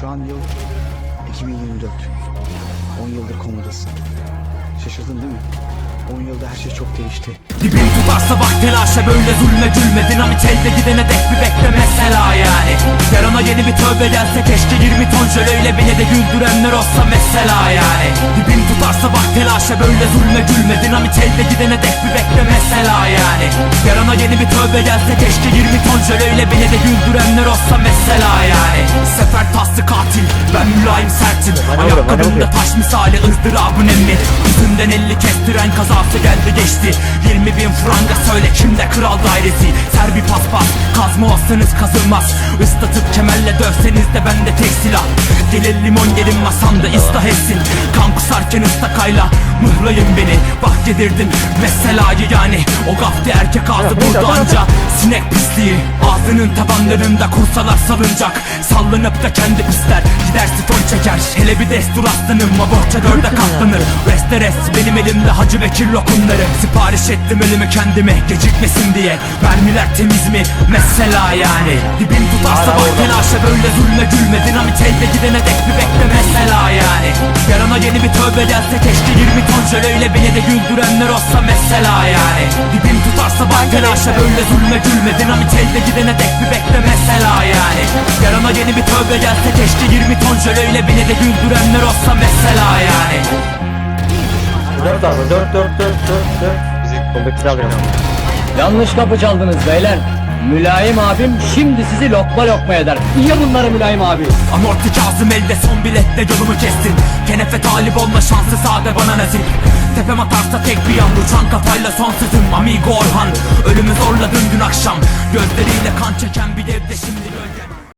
Şu an yıl 2024. 10 yıldır komadasın. Şaşırdın değil mi? 10 yılda her şey çok değişti. Dibin tutarsa bak telaşa böyle zulme gülme Dinamit elde gidene dek bir bekle mesela yani Yarına yeni bir tövbe gelse keşke 20 ton jöleyle beni de güldürenler olsa mesela yani Dibin tutarsa bak telaşa böyle zulme gülme Dinamit elde gidene dek bir bekle mesela yani Yarına yeni bir tövbe gelse keşke 20 ton jöleyle beni de güldürenler olsa mesela yani sertim Ayakkabımda taş misali ızdırabın emmi Yüzünden elli kestiren kazası geldi geçti. 20 bin franga söyle kimde kral dairesi? Ser bir paspas kazma olsanız kazılmaz Islatıp kemerle dövseniz de bende tek silah. Gelir limon yerim masamda ıslah etsin. Kan kusarken ıstakayla mıhlayın beni. Bak yedirdim meselayı yani. O gafti erkek ağzı burada anca. Sinek pisliği ağzının tabanlarında kursalar salıncak Sallanıp da kendi pisler gider sifon çeker. Hele bir destur aslanım ma bohça dörde katlanır Reste rest benim elimde Hacı Bekir lokumları. Sipariş ettim elimi kendime gecikmesin diye. Mermiler temiz mi? Mesela yani. Dibin tutarsa bak telaşa böyle zulme gülme. Dinamit elde gidene dek bir bekle. Mesela yani. Yarına yeni bir tövbe gelse keşke 20 ton jöleyle beni de güldürenler olsa mesela yani. Dibin tutarsa bak telaşa böyle zulme gülme. Dinamit elde gidene dek bir bekle mesela yani. Yarına yeni bir tövbe gelse keşke 20 ton jöleyle beni de güldürenler olsa mesela yani. 4 abi 4 4 4 4 4 Soldaki alıyorum Yanlış kapı çaldınız beyler. Mülayim abim şimdi sizi lokma lokma eder. Niye bunları mülayim abi? Amorti Kazım elde son biletle yolumu kestin. Kenefe talip olma şansı sade bana nasip. Tepem atarsa tek bir yan uçan kafayla son sözüm Amigo Orhan Ölümü zorladın dün akşam. Gözleriyle kan çeken bir devde şimdi